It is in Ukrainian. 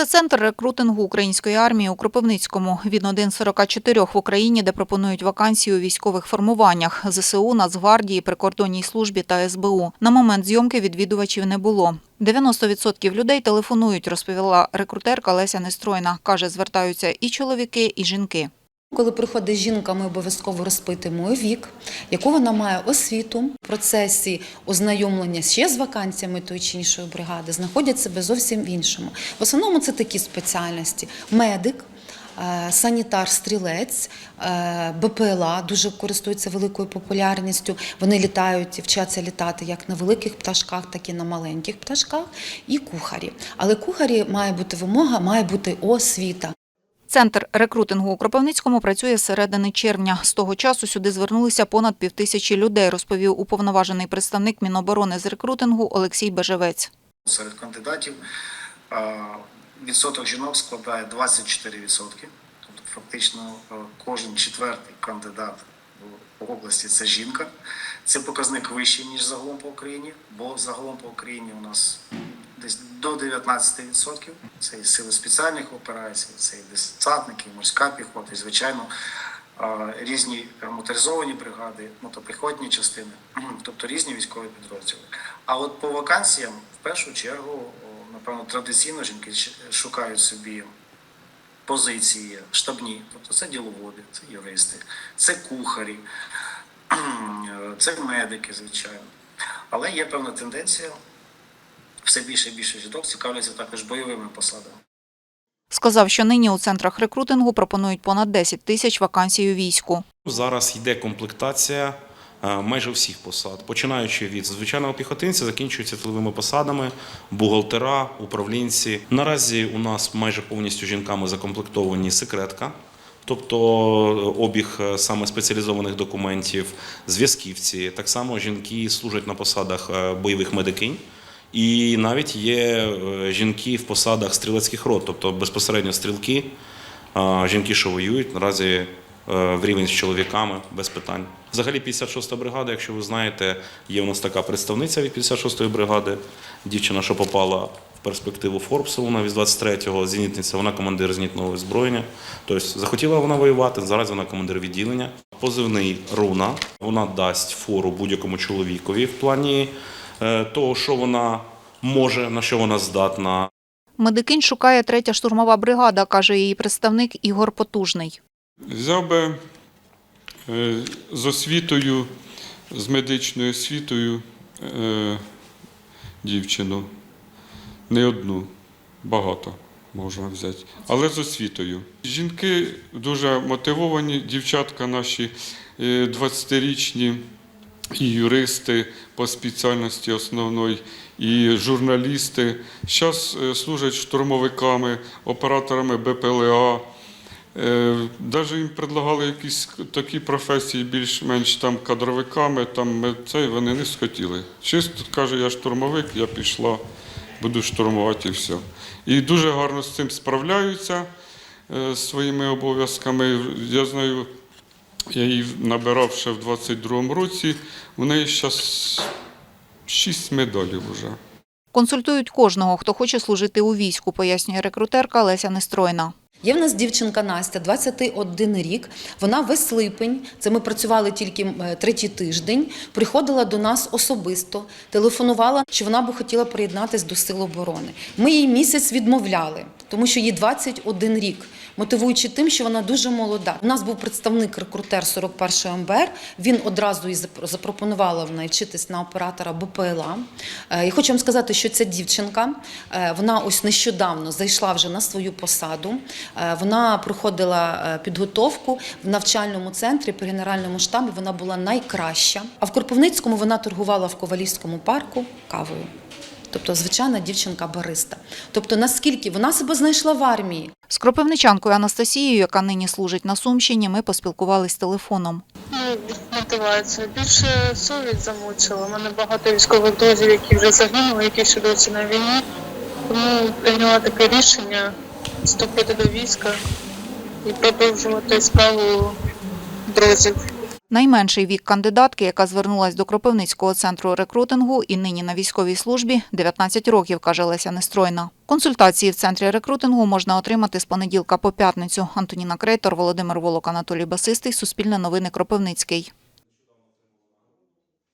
Це центр рекрутингу української армії у Кропивницькому. Він один з 44 в Україні, де пропонують вакансії у військових формуваннях ЗСУ, Нацгвардії, прикордонній службі та СБУ. На момент зйомки відвідувачів не було. 90% людей телефонують, розповіла рекрутерка Леся Нестройна. Каже, звертаються і чоловіки, і жінки. Коли приходить жінка, ми обов'язково розпитуємо вік, яку вона має освіту. В процесі ознайомлення ще з вакансіями тої чи іншої бригади знаходять себе зовсім в іншому. В основному це такі спеціальності: медик. е, Санітар, стрілець, е, БПЛА дуже користуються великою популярністю. Вони літають вчаться літати як на великих пташках, так і на маленьких пташках, і кухарі. Але кухарі має бути вимога, має бути освіта. Центр рекрутингу у Кропивницькому працює з середини червня. З того часу сюди звернулися понад півтисячі людей, розповів уповноважений представник Міноборони з рекрутингу Олексій Бежевець. Серед кандидатів відсоток жінок складає 24%. Тобто фактично е, кожен четвертий кандидат в області це жінка. Це показник вищий, ніж загалом по Україні, бо загалом по Україні у нас десь до 19%. Це і сили спеціальних операцій, це і десантники, і морська піхота, і звичайно різні моторизовані бригади, мотопіхотні частини, тобто різні військові підрозділи. А от по вакансіям, в першу чергу, напевно, традиційно жінки шукають собі позиції штабні, тобто це діловоди, це юристи, це кухарі, це медики, звичайно. Але є певна тенденція, все більше і більше жінок цікавляться також бойовими посадами. Сказав, що нині у центрах рекрутингу пропонують понад 10 тисяч вакансій у війську. Зараз йде комплектація е, майже всіх посад, починаючи від звичайного піхотинця, закінчується тиловими посадами, бухгалтера, управлінці. Наразі у нас майже повністю жінками закомплектовані секретка. Тобто е, обіг е, саме спеціалізованих документів, зв'язківці. Так само жінки служать на посадах бойових медикинь. І навіть є е, жінки в посадах стрілецьких рот, тобто безпосередньо стрілки, жінки, що воюють, наразі е, в рівень з чоловіками без питань. Взагалі, 56-та бригада, якщо ви знаєте, є у нас така представниця від 56-ї бригади, дівчина, що попала в перспективу Форбсу, вона від 23-го, зенітниця, вона командир зенітного озброєння. Тобто захотіла вона воювати, зараз вона командир відділення. Позивний руна, вона дасть фору будь-якому чоловікові в плані е, того, що вона може, на що вона здатна. Медикинь шукає третя штурмова бригада, каже її представник Ігор Потужний. Взяв би е, з освітою, з медичною освітою е, дівчину. Не одну, багато можна взяти, але з освітою. Жінки дуже мотивовані, дівчатка наші е, 20-річні, і юристи по спеціальності основної, і журналісти. Зараз служать штурмовиками, операторами БПЛА. Навіть їм предлагали якісь такі професії, більш-менш там кадровиками, там це вони не схотіли. Чисто каже, я штурмовик, я пішла, буду штурмувати і все. І дуже гарно з цим справляються е, своїми обов'язками. Я знаю, я її набирав ще в 22-му році. У неї зараз шість медалів вже. Консультують кожного, хто хоче служити у війську, пояснює рекрутерка Леся Нестройна. Є в нас дівчинка Настя, 21 рік. Вона весь липень, це ми працювали тільки е, третій тиждень. Приходила до нас особисто, телефонувала, що вона би хотіла приєднатися до Сил оборони. Ми їй місяць відмовляли, тому що їй 21 рік. Мотивуючи тим, що вона дуже молода. У нас був представник рекрутер 41 МБР. Він одразу і зап- запропонувала в неї вчитись на оператора БПЛА. Е, І хочу вам сказати, що ця дівчинка, е, вона ось нещодавно зайшла вже на свою посаду. Е, Вона проходила підготовку в навчальному центрі при генеральному штабі. Вона була найкраща. А в Кропивницькому вона торгувала в Ковалівському парку кавою. Тобто, звичайна дівчинка бариста. Тобто, наскільки вона себе знайшла в армії, З кропивничанкою Анастасією, яка нині служить на Сумщині, ми поспілкувались телефоном. Ну, мотивація. Більше совість замучила. У мене багато військових друзів, які вже загинули, які ще досі на війні. Тому прийняла таке рішення вступити до війська і продовжувати справу друзів. Найменший вік кандидатки, яка звернулась до Кропивницького центру рекрутингу і нині на військовій службі – 19 років, каже Леся Нестройна. Консультації в центрі рекрутингу можна отримати з понеділка по п'ятницю. Антоніна Крейтор, Володимир Волок, Анатолій Басистий, Суспільне новини Кропивницький.